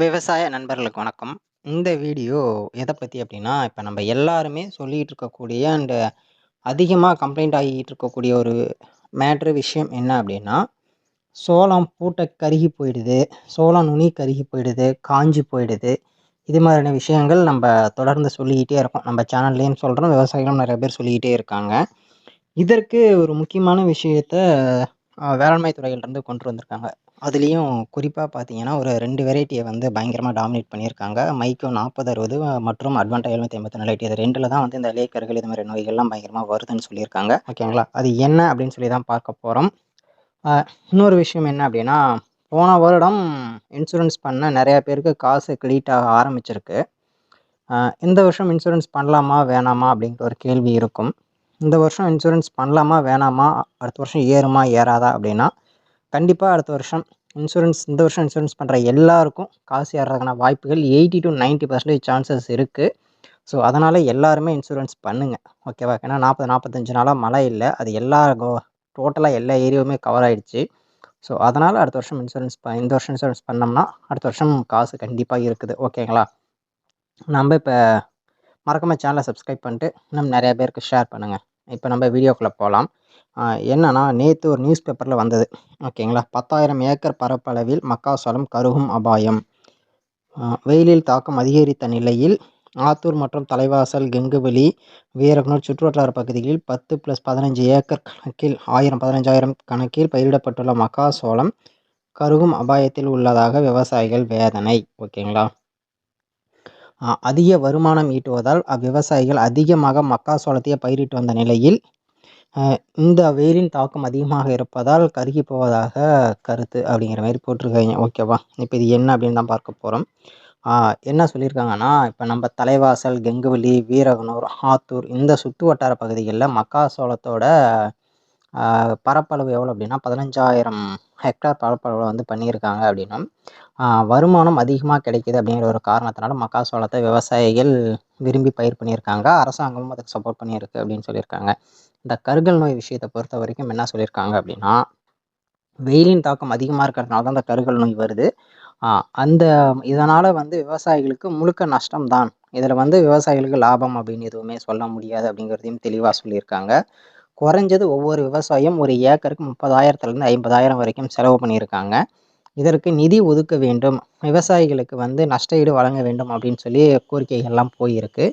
விவசாய நண்பர்களுக்கு வணக்கம். இந்த வீடியோ எதை பற்றி அப்படின்னா இப்போ நம்ம எல்லாருமே சொல்லிகிட்டு இருக்கக்கூடிய அண்டு அதிகமாக கம்ப்ளைண்ட் ஆகிட்டு இருக்கக்கூடிய ஒரு மேட்ரு விஷயம் என்ன அப்படின்னா சோளம் பூட்டை கருகி போயிடுது, சோளம் நுனி கருகி போயிடுது, காஞ்சு போயிடுது. இது மாதிரியான விஷயங்கள் நம்ம தொடர்ந்து சொல்லிக்கிட்டே இருக்கோம். நம்ம சேனல்லையும் சொல்கிறோம் விவசாயிகளும் நிறைய பேர் சொல்லிக்கிட்டே இருக்காங்க. இதற்கு ஒரு முக்கியமான விஷயத்த வேளாண்மை துறையிலிருந்து கொண்டு வந்திருக்காங்க. அதுலேயும் குறிப்பாக பார்த்தீங்கன்னா, ஒரு ரெண்டு வெரைட்டியை வந்து பயங்கரமாக டாமினேட் பண்ணியிருக்காங்க. மைக்கோ 4060 மற்றும் அட்வான்டா 754 லைட் இது ரெண்டில் தான் வந்து இந்த லேக்கர்கள் இது மாதிரி நோய்கள்லாம் பயங்கரமாக வருதுன்னு சொல்லியிருக்காங்க. ஓகேங்களா? அது என்ன அப்படின்னு சொல்லி தான் பார்க்க போகிறோம் இன்னொரு விஷயம் என்ன அப்படின்னா போன வருடம் இன்சூரன்ஸ் பண்ண நிறையா பேருக்கு காசு கிரெடிட் ஆக ஆரம்பிச்சிருக்கு. இந்த வருஷம் இன்சூரன்ஸ் பண்ணலாமா? வேணாமா? அப்படின்ற ஒரு கேள்வி இருக்கும். இந்த வருஷம் இன்சூரன்ஸ் பண்ணலாமா? வேணாமா? அடுத்த வருஷம் ஏறுமா? ஏறாதா? அப்படின்னா கண்டிப்பாக அடுத்த வருஷம் இன்சூரன்ஸ் இந்த வருஷம் இன்சூரன்ஸ் பண்ணுற எல்லாருக்கும் காசு ஏறுறதுக்கான வாய்ப்புகள் 80-90% சான்சஸ் இருக்குது ஸோ, அதனால் எல்லாருமே இன்சூரன்ஸ் பண்ணுங்கள் ஓகேவா? ஏன்னா நாற்பது நாற்பத்தஞ்சு நாளாக மழை இல்லை அது எல்லா கோ எல்லா ஏரியாவுமே கவர் ஆகிடுச்சு ஸோ, அதனால் அடுத்த வருஷம் இன்சூரன்ஸ் ப இந்த வருஷம் இன்சூரன்ஸ் பண்ணோம்னா, அடுத்த வருஷம் காசு கண்டிப்பாக இருக்குது. ஓகேங்களா? நம்ம இப்போ மறக்காமல் சேனலை சப்ஸ்கிரைப் பண்ணிட்டு, இன்னும் நிறையா பேருக்கு ஷேர் பண்ணுங்கள் இப்போ நம்ம வீடியோக்குள்ளே போகலாம் அ என்னன்னா, ஒரு நியூஸ் பேப்பரில் வந்தது. ஓகேங்களா? 10,000 ஏக்கர் பரப்பளவில் மக்காசோளம் கருகும் அபாயம். வெயிலில் தாக்கம் அதிகரித்த நிலையில், ஆத்தூர் மற்றும் தலைவாசல், கெங்குவெளி, வீரகனூர் சுற்றுவட்டார பகுதிகளில் 10+15 ஏக்கர் கணக்கில் 1000, 15,000 கணக்கில் பயிரிடப்பட்டுள்ள மக்காசோளம் கருகும் அபாயத்தில் உள்ளதாக விவசாயிகள் வேதனை. ஓகேங்களா? அதிக வருமானம் ஈட்டுவதால் அவ்விவசாயிகள் அதிகமாக மக்காசோளத்தையே பயிரிட்டு வந்த நிலையில், இந்த வெயிலின் தாக்கம் அதிகமாக இருப்பதால் கருகி போவதாக கருத்து அப்படிங்கிற மாதிரி போட்டிருக்காய்ங்க. ஓகேவா? இப்போ இது என்ன அப்படின்னு தான் பார்க்க போகிறோம் என்ன சொல்லியிருக்காங்கன்னா, இப்போ நம்ம தலைவாசல், கெங்குவலி வீரகனூர், ஆத்தூர் இந்த சுற்று வட்டார பகுதிகளில் மக்காசோளத்தோட பரப்பளவு எவ்வளோ அப்படின்னா பதினஞ்சாயிரம் ஹெக்டார் பரப்பளவில் வந்து பண்ணியிருக்காங்க அப்படின்னா வருமானம் அதிகமாக கிடைக்குது அப்படிங்கிற ஒரு காரணத்தினால மக்காசோளத்தை விவசாயிகள் விரும்பி பயிர் பண்ணியிருக்காங்க. அரசாங்கமும் அதுக்கு சப்போர்ட் பண்ணியிருக்கு அப்படின்னு சொல்லியிருக்காங்க. இந்த கருகல் நோய் விஷயத்தை பொறுத்த வரைக்கும் என்ன சொல்லியிருக்காங்க அப்படின்னா வெயிலின் தாக்கம் அதிகமாக இருக்கிறதுனால தான் இந்த கருகல் நோய் வருது. அந்த இதனால் வந்து விவசாயிகளுக்கு முழுக்க நஷ்டம் தான். இதில் வந்து விவசாயிகளுக்கு லாபம் அப்படின்னு எதுவுமே சொல்ல முடியாது அப்படிங்கிறதையும் தெளிவாக சொல்லியிருக்காங்க. குறைஞ்சது ஒவ்வொரு விவசாயம் ஒரு ஏக்கருக்கு 30,000த்துலருந்து 50,000 வரைக்கும் செலவு பண்ணியிருக்காங்க. இதற்கு நிதி ஒதுக்க வேண்டும். விவசாயிகளுக்கு வந்து நஷ்ட ஈடு வழங்க வேண்டும் அப்படின்னு சொல்லி கோரிக்கைகள்லாம் போயிருக்கு.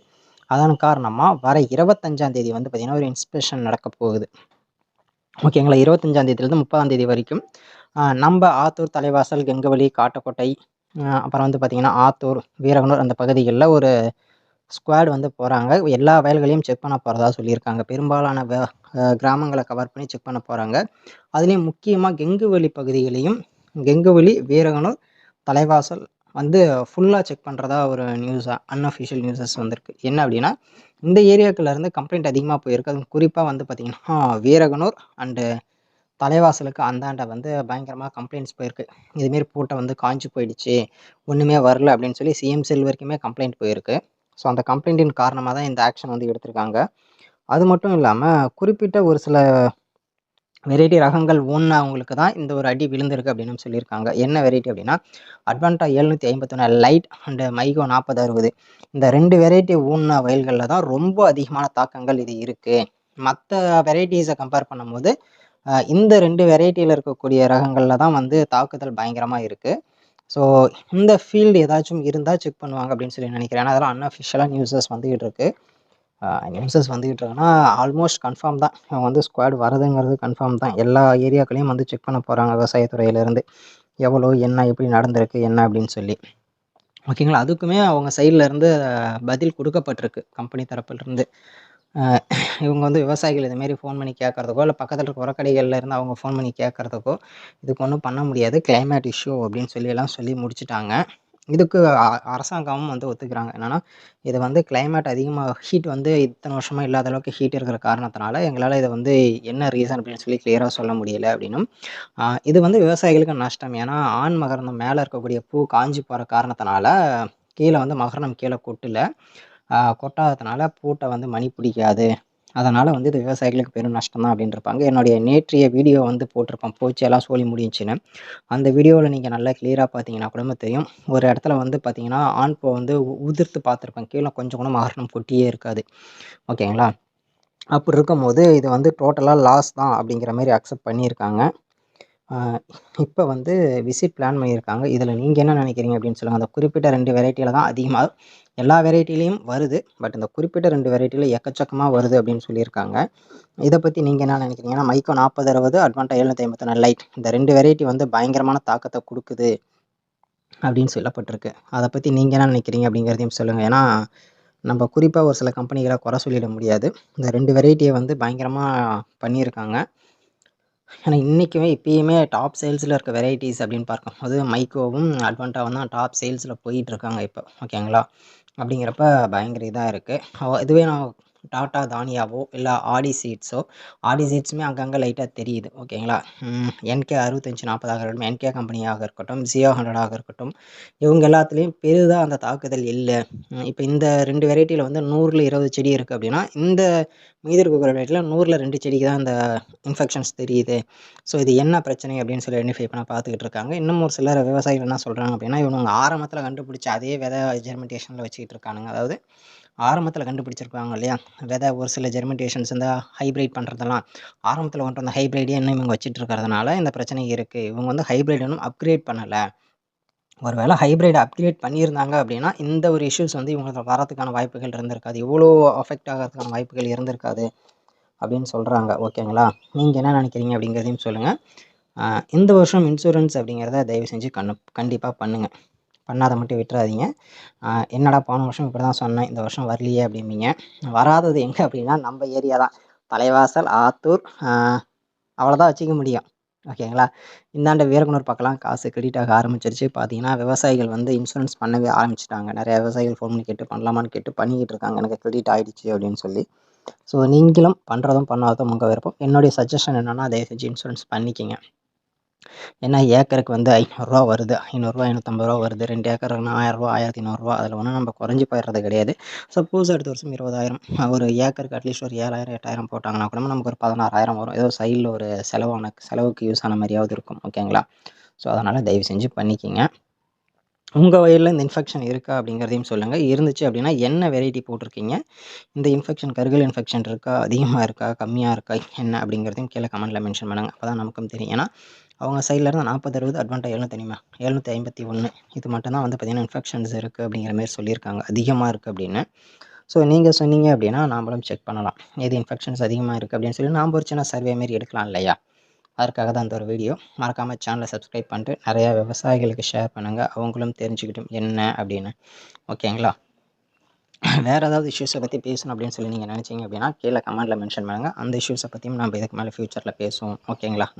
அதன் காரணமாக வர 25ஆம் தேதி வந்து பார்த்திங்கன்னா ஒரு இன்ஸ்பெக்ஷன் நடக்கப் போகுது. ஓகேங்களா? இருபத்தஞ்சாம் தேதியிலேருந்து முப்பதாம் தேதி வரைக்கும் நம்ம ஆத்தூர், தலைவாசல், கெங்குவெளி, காட்டுக்கோட்டை, அப்புறம் வந்து பார்த்திங்கன்னா ஆத்தூர், வீரகனூர் அந்த பகுதிகளில் ஒரு ஸ்குவாட் வந்து போகிறாங்க எல்லா வயல்களையும் செக் பண்ண போகிறதா சொல்லியிருக்காங்க. பெரும்பாலான வ கவர் பண்ணி செக் பண்ண போகிறாங்க அதுலேயும் முக்கியமாக கெங்கு கெங்குவெளி பகுதிகளையும் கெங்குவெளி, வீரகனூர், தலைவாசல் வந்து ஃபுல்லாக செக் பண்ணுறதா ஒரு நியூஸாக அன்அஃபிஷியல் நியூஸஸ் வந்திருக்கு. என்ன அப்படின்னா இந்த ஏரியாக்கிலேருந்து கம்ப்ளைண்ட் அதிகமாக போயிருக்கு. அது குறிப்பாக வந்து பார்த்திங்கன்னா வீரகனூர் அண்டு தலைவாசலுக்கு அந்தாண்ட வந்து பயங்கரமாக கம்ப்ளைண்ட்ஸ் போயிருக்கு. இதுமாரி பூட்டை வந்து காஞ்சி போயிடுச்சு. ஒன்றுமே வரல அப்படின்னு சொல்லி சிஎம் செல் வரைக்குமே கம்ப்ளைண்ட் போயிருக்கு. ஸோ, அந்த கம்ப்ளைண்ட்டின் காரணமாக தான் இந்த ஆக்ஷன் வந்து எடுத்திருக்காங்க. அது மட்டும் இல்லாமல் குறிப்பிட்ட ஒரு சில வெரைட்டி ரகங்கள் ஊன்னவங்களுக்கு தான் இந்த ஒரு அடி விழுந்திருக்கு அப்படின்னு சொல்லியிருக்காங்க. என்ன வெரைட்டி அப்படின்னா அட்வான்டா 751 லைட் அண்டு மைகோ 4060 இந்த ரெண்டு வெரைட்டி ஊன்ன வயல்களில் தான் ரொம்ப அதிகமான தாக்கங்கள் இது இருக்குது மற்ற வெரைட்டிஸை கம்பேர் பண்ணும்போது, இந்த ரெண்டு வெரைட்டியில் இருக்கக்கூடிய ரகங்களில் தான் வந்து தாக்குதல் பயங்கரமாக இருக்குது ஸோ, இந்த ஃபீல்டு ஏதாச்சும் இருந்தால் செக் பண்ணுவாங்க அப்படின்னு சொல்லி நினைக்கிறேன் ஏன்னா, அதெல்லாம் அன்அஃபிஷியலாக நியூஸஸ் வந்துகிட்டு இருக்கு. நியூஸஸ் வந்துகிட்டு இருக்குன்னா, ஆல்மோஸ்ட் கன்ஃபார்ம் தான். இவங்க வந்து ஸ்குவாட் வரதுங்கிறது கன்ஃபார்ம் தான். எல்லா ஏரியாக்களையும் வந்து செக் பண்ண போகிறாங்க விவசாயத்துறையிலேருந்து எவ்வளோ, என்ன, எப்படி நடந்திருக்கு, என்ன அப்படின்னு சொல்லி. ஓகேங்களா? அதுக்குமே அவங்க சைட்லேருந்து பதில் கொடுக்கப்பட்டிருக்கு கம்பெனி தரப்புலேருந்து இவங்க வந்து விவசாயிகள் இதுமாரி ஃபோன் பண்ணி கேட்கறதுக்கோ, இல்லை பக்கத்தில் இருக்க உரக்கடைகளில் இருந்து அவங்க ஃபோன் பண்ணி கேட்கறதுக்கோ, இதுக்கு ஒன்றும் பண்ண முடியாது. கிளைமேட் இஷ்யூ அப்படின்னு சொல்லி எல்லாம் சொல்லி முடிச்சுட்டாங்க. இதுக்கு அரசாங்கமும் வந்து ஒத்துக்கிறாங்க. என்னென்னா இது வந்து கிளைமேட் அதிகமாக ஹீட் வந்து இத்தனை வருஷமாக இல்லாத அளவுக்கு ஹீட் இருக்கிற காரணத்தினால, எங்களால் இதை வந்து என்ன ரீசன் அப்படின்னு சொல்லி கிளியராக சொல்ல முடியல அப்படின்னும் இது வந்து விவசாயிகளுக்கு நஷ்டம். ஏன்னா, ஆண் மகரந்தம் மேலே இருக்கக்கூடிய பூ காஞ்சி போகிற காரணத்தினால, கீழே வந்து மகரணம் கீழே கொட்டல. கொட்டாததுனால பூட்டை வந்து மணி பிடிக்காது. அதனால் வந்து இது விவசாயிகளுக்கு பெரும் நஷ்டம் தான் அப்படின்ருப்பாங்க என்னுடைய நேற்றைய வீடியோ வந்து போட்டிருப்பேன். பூச்சியெல்லாம் எல்லாம் முடிஞ்சுன்னு. அந்த வீடியோவில் நீங்கள் நல்லா கிளியராக பார்த்தீங்கன்னா கூட தெரியும். ஒரு இடத்துல வந்து பார்த்தீங்கன்னா ஆண் பூ வந்து உ- உதிர்த்து பார்த்துருப்பேன். கீழே கொஞ்சம் கூட மகரணம் கொட்டியே இருக்காது. ஓகேங்களா? அப்படி இருக்கும்போது இது வந்து டோட்டலாக லாஸ் தான் அப்படிங்கிற மாதிரி அக்செப்ட் பண்ணியிருக்காங்க. இப்போ வந்து விசிட் பிளான் பண்ணியிருக்காங்க. இதில் நீங்கள் என்ன நினைக்கிறீங்க அப்படின்னு சொல்லுங்கள் அந்த குறிப்பிட்ட ரெண்டு வெரைட்டியில் தான் அதிகமாக எல்லா வெரைட்டிலையும் வருது. பட் இந்த குறிப்பிட்ட ரெண்டு வெரைட்டியில் எக்கச்சக்கமாக வருது அப்படின்னு சொல்லியிருக்காங்க. இதை பற்றி நீங்கள் என்ன நினைக்கிறீங்கன்னா மைக்கோ நாற்பது அறுபது அட்வான்டா எழுநூற்றி ஐம்பத்தொன்று லைட் இந்த ரெண்டு வெரைட்டி வந்து பயங்கரமான தாக்கத்தை கொடுக்குது அப்படின்னு சொல்லப்பட்டிருக்கு. அதை பற்றி நீங்கள் என்ன நினைக்கிறீங்க அப்படிங்கிறதையும் சொல்லுங்கள் ஏன்னா நம்ம குறிப்பாக ஒரு சில கம்பெனிகளை குறை சொல்லிட முடியாது. இந்த ரெண்டு வெரைட்டியை வந்து பயங்கரமாக பண்ணியிருக்காங்க. ஏன்னா இன்றைக்குமே இப்பயுமே டாப் சேல்ஸில் இருக்க வெரைட்டிஸ் அப்படின்னு பார்க்கும்போது மைக்கோவும் அட்வான்டாவும் தான் டாப் சேல்ஸில் போயிட்டுருக்காங்க இப்போ. ஓகேங்களா அப்படிங்கிறப்ப பயங்கர இதாக இருக்குது இதுவே நான் டாட்டா தானியாவோ இல்லை ஆடி சீட்ஸோ? ஆடி சீட்ஸுமே அங்கங்கே லைட்டாக தெரியுது. ஓகேங்களா? என்கே அறுபத்தஞ்சி நாற்பதாக இருக்கட்டும் என்கே கம்பெனியாக இருக்கட்டும் ஜியோ ஹண்ட்ரடாக இருக்கட்டும் இவங்க எல்லாத்துலேயும் பெரிதாக அந்த தாக்குதல் இல்லை. இப்போ இந்த ரெண்டு வெரைட்டியில் வந்து நூறில் இருபது செடி இருக்குது அப்படின்னா இந்த மீதி இருக்கிற வெரைட்டியில் நூறில் ரெண்டு செடிக்கு தான் இந்த இன்ஃபெக்ஷன்ஸ் தெரியுது. ஸோ இது என்ன பிரச்சனை அப்படின்னு சொல்லி ஐடென்டிஃபை பண்ண பார்த்துக்கிட்டு இருக்காங்க. இன்னும் ஒரு சிலர் விவசாயிகள் என்ன சொல்கிறாங்க அப்படின்னா இவங்க ஆரம்பத்தில் கண்டுபிடிச்ச அதே விதை ஜெர்மெண்டேஷனில் வச்சுக்கிட்டு இருக்கானுங்க. அதாவது ஆரம்பத்தில் கண்டுபிடிச்சிருப்பாங்க இல்லையா? விதை ஒரு சில ஜெர்மிட்டேஷன்ஸ் இந்த ஹைப்ரிட் பண்ணுறதெல்லாம் ஆரம்பத்தில் கொண்டு வந்த ஹைப்ரிடே இன்னும் இவங்க வச்சுட்டு இருக்கிறதுனால இந்த பிரச்சனை இருக்குது இவங்க வந்து ஹைப்ரிட் இன்னும் அப்கிரேட் பண்ணலை. ஒருவேளை ஹைப்ரிட் அப்கிரேட் பண்ணியிருந்தாங்க அப்படின்னா இந்த ஒரு இஷ்யூஸ் வந்து இவங்களுக்கு வரதுக்கான வாய்ப்புகள் இருந்திருக்காது. இவ்வளோ அஃபெக்ட் ஆகிறதுக்கான வாய்ப்புகள் இருந்திருக்காது அப்படின்னு சொல்கிறாங்க ஓகேங்களா நீங்கள் என்ன நினைக்கிறீங்க அப்படிங்கிறதையும் சொல்லுங்கள் இந்த வருஷம் இன்சூரன்ஸ் அப்படிங்கிறத தயவு செஞ்சு கண்ணு கண்டிப்பாக பண்ணுங்கள் பண்ணாத மட்டும் விட்டுறாதீங்க. என்னடா போன வருஷம் இப்படி தான் சொன்னேன் இந்த வருஷம் வரலையே அப்படிம்பீங்க. வராதது எங்கே அப்படின்னா நம்ம ஏரியா தான். தலைவாசல் ஆத்தூர் அவ்வளோதான் வச்சுக்க முடியும். ஓகேங்களா இந்தாண்ட வீரகுணூர் பக்கம்லாம் காசு கிரெடிட் ஆக ஆரம்பிச்சிருச்சு. பார்த்தீங்கன்னா விவசாயிகள் வந்து இன்சூரன்ஸ் பண்ணவே ஆரம்பிச்சிட்டாங்க. நிறைய விவசாயிகள் ஃபோன் பண்ணி கேட்டு பண்ணலாமான்னு கேட்டு பண்ணிக்கிட்டு இருக்காங்க. எனக்கு கிரெடிட் ஆகிடுச்சு அப்படின்னு சொல்லி. ஸோ நீங்களும் பண்ணுறதும் பண்ணாததும் உங்கள் விருப்பம். என்னுடைய சஜஷன் என்னென்னா தயவு செஞ்சு இன்சூரன்ஸ் பண்ணிக்கிங்க. ஏன்னா ஏக்கருக்கு வந்து ஐநூறுரூவா வருது. ஐநூறுரூவா ஐநூற்றம்பது ரூபா வருது. ரெண்டு ஏக்கர்னா ஆயிரரூவா ஆயிரத்தி ஐநூறுரூவா அதில் ஒன்றும் நம்ம குறைஞ்சி போயிடுறது கிடையாது. சப்போஸ் அடுத்த வருஷம் இருபதாயிரம் ஒரு ஏக்கருக்கு அட்லீஸ்ட் ஒரு ஏழாயிரம் எட்டாயிரம் போட்டாங்கன்னா கூட நமக்கு ஒரு பதினாறாயிரம் வரும். ஏதோ சைடில் ஒரு செலவான செலவுக்கு யூஸ் ஆன மாதிரியாவது இருக்கும். ஓகேங்களா? ஸோ அதனால் தயவு செஞ்சு பண்ணிக்கிங்க. உங்கள் வயலில் இந்த இன்ஃபெக்ஷன் இருக்கா அப்படிங்கிறதையும் சொல்லுங்கள் இருந்துச்சு அப்படின்னா என்ன வெரைட்டி போட்டிருக்கீங்க? இந்த இன்ஃபெக்ஷன் கருகல் இன்ஃபெக்ஷன் இருக்கா? அதிகமாக இருக்கா? கம்மியாக இருக்கா? என்ன அப்படிங்கிறதையும் கீழே கமெண்ட்டில் மென்ஷன் பண்ணுங்கள் அப்போ தான் நமக்கும் தெரியும். ஏன்னா அவங்க சைடில் இருந்து நாற்பது அறுபது அட்வான்டா எழுநூத்தி எழுநூற்றி ஐம்பத்தி ஒன்று இது மட்டும்தான் வந்து பார்த்திங்கன்னா இன்ஃபெக்ஷன்ஸ் இருக்குது அப்படிங்கிற மாதிரி சொல்லியிருக்காங்க. அதிகமாக இருக்குது அப்படின்னு. ஸோ நீங்கள் சொன்னீங்க அப்படின்னா நாமளும் செக் பண்ணலாம். எது இன்ஃபெக்ஷன்ஸ் அதிகமாக இருக்குது அப்படின்னு சொல்லி நாம் ஒரு சின்ன சர்வே மாரி எடுக்கலாம் இல்லையா? அதுக்காக தான் இந்த ஒரு வீடியோ மறக்காமல் சேனலை சப்ஸ்கிரைப் பண்ணிட்டு நிறையா விவசாயிகளுக்கு ஷேர் பண்ணுங்கள் அவங்களும் தெரிஞ்சுக்கிட்டும் என்ன அப்படின்னு. ஓகேங்களா வேறு ஏதாவது இஷ்யூஸை பற்றி பேசணும் அப்படின்னு சொல்லி நீங்கள் நினச்சிங்க அப்படின்னா கீழே கமெண்ட்டில் மென்ஷன் பண்ணுங்கள் அந்த இஷ்யூஸை பற்றியும் நம்ம இதுக்கு மேலே ஃப்யூச்சரில் பேசுவோம். ஓகேங்களா நன்றி.